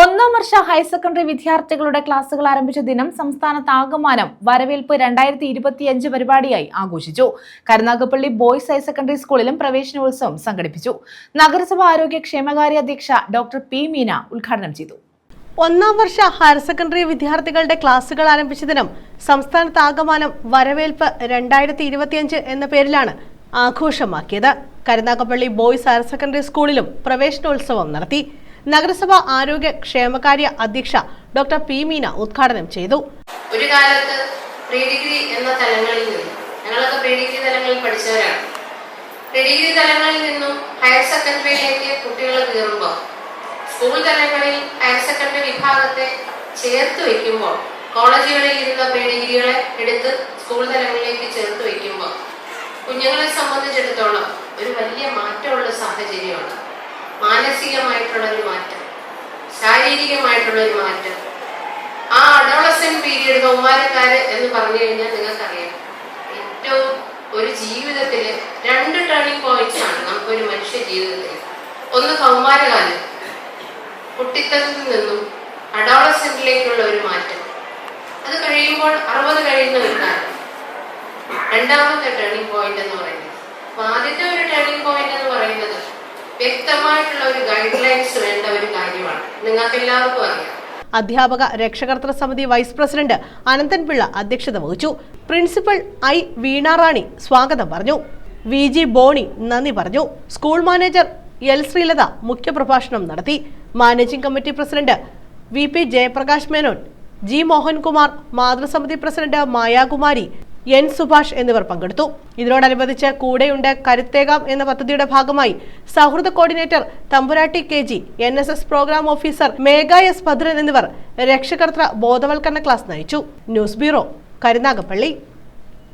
ഒന്നാം വർഷ higher secondary വിദ്യാർത്ഥികളുടെ ക്ലാസുകൾ ആരംഭിച്ച ദിനം സംസ്ഥാനത്താകമാനം വരവേൽപ്പ് രണ്ടായിരത്തി ഇരുപത്തിയഞ്ച് പരിപാടിയായി ആഘോഷിച്ചു. കരുനാഗപ്പള്ളി ബോയ്സ് ഹയർ സെക്കൻഡറി സ്കൂളിലും പ്രവേശനോത്സവം സംഘടിപ്പിച്ചു. നഗരസഭ ആരോഗ്യ ക്ഷേമകാര്യ അധ്യക്ഷ ഡോക്ടർ പി മീന ഉദ്ഘാടനം ചെയ്തു. ഒന്നാം വർഷ ഹയർ സെക്കൻഡറി വിദ്യാർത്ഥികളുടെ ക്ലാസുകൾ ആരംഭിച്ച ദിനം സംസ്ഥാനത്താകമാനം വരവേൽപ്പ് രണ്ടായിരത്തി ഇരുപത്തിയഞ്ച് എന്ന പേരിലാണ് ആഘോഷമാക്കിയത്. കരുനാഗപ്പള്ളി ബോയ്സ് ഹയർ സെക്കൻഡറി സ്കൂളിലും പ്രവേശനോത്സവം നടത്തി. നഗരസഭ ആരോഗ്യ ക്ഷേമകാര്യ അധ്യക്ഷ ഡോക്ടർ പി മീന ഉദ്ഘാടനം ചെയ്തു. ഒരു കാലത്ത് പ്രീ ഡിഗ്രി എന്ന തലങ്ങളിൽ നിന്ന് ഞങ്ങളൊക്കെ പ്രീ ഡിഗ്രി തലങ്ങളിൽ പഠിച്ചവരാണ്. പ്രീ ഡിഗ്രി തലങ്ങളിൽ നിന്നും ഹയർ സെക്കൻഡറിയിലേക്ക് കുട്ടികൾ കയറുമ്പോൾ സ്കൂൾ തലങ്ങളിൽ ഹയർ സെക്കൻഡറി വിഭാഗത്തെ ചേർത്ത് വയ്ക്കുമ്പോൾ കോളേജുകളിൽ ഇരുന്ന പ്രീ ഡിഗ്രികളെ എടുത്ത് സ്കൂൾ തലങ്ങളിലേക്ക് ചേർത്ത് വയ്ക്കുമ്പോൾ കുഞ്ഞുങ്ങളെ സംബന്ധിച്ചിടത്തോളം ഒരു വലിയ മാനസികമായിട്ടുള്ള ഒരു മാറ്റം ശാരീരികമായിട്ടുള്ള ഒരു മാറ്റം. ആ അഡോളസൻ പീരീഡ് കൗമാരക്കാര് എന്ന് പറഞ്ഞു കഴിഞ്ഞാൽ നിങ്ങൾക്കറിയാം ഏറ്റവും ഒരു ജീവിതത്തിൽ രണ്ട് ടേണിംഗ് പോയിന്റ്സ് ആണ് നമുക്കൊരു മനുഷ്യ ജീവിതത്തിൽ ഒന്ന് കൗമാരകാലം കുട്ടിത്തത്തിൽ നിന്നും അഡോളസെന്റിലേക്കുള്ള ഒരു മാറ്റം. അത് കഴിയുമ്പോൾ അറുപത് കഴിയുന്ന ഒരു കാലം. രണ്ടാമത്തെ ടേണിംഗ് പോയിന്റ് എന്ന് പറയുന്നത് അപ്പൊ ആദ്യത്തെ ഒരു ടേണിംഗ് പോയിന്റ് എന്ന് പറയുന്നത് വ്യക്തമായിട്ടുള്ള ഒരു ഗൈഡ് ലൈൻസ് വേണ്ട ഒരു കാര്യമാണ്. നിങ്ങൾക്ക് എല്ലാവർക്കും അറിയാം. അധ്യാപക രക്ഷകർത്തൃ സമിതി വൈസ് പ്രസിഡന്റ് അനന്തൻപിള്ള അധ്യക്ഷത വഹിച്ചു. പ്രിൻസിപ്പൽ ഐ വീണാറാണി സ്വാഗതം പറഞ്ഞു. വി ജി ബോണി നന്ദി പറഞ്ഞു. സ്കൂൾ മാനേജർ എൽ ശ്രീലത മുഖ്യപ്രഭാഷണം നടത്തി. Managing committee president V P Jayaprakash Menon G Mohankumar മാതൃസമിതി president Mayakumari N Subhash എന്നിവർ പങ്കെടുത്തു. ഇതിനോടനുബന്ധിച്ച് കൂടെയുണ്ട് കരുത്തേകാം എന്ന പദ്ധതിയുടെ ഭാഗമായി സൗഹൃദ coordinator Thamburatti K G N S S programme officer Megha S Bhadran എന്നിവർ രക്ഷകർത്തൃ ബോധവൽക്കരണ ക്ലാസ് നയിച്ചു. News bureau Karunagappally.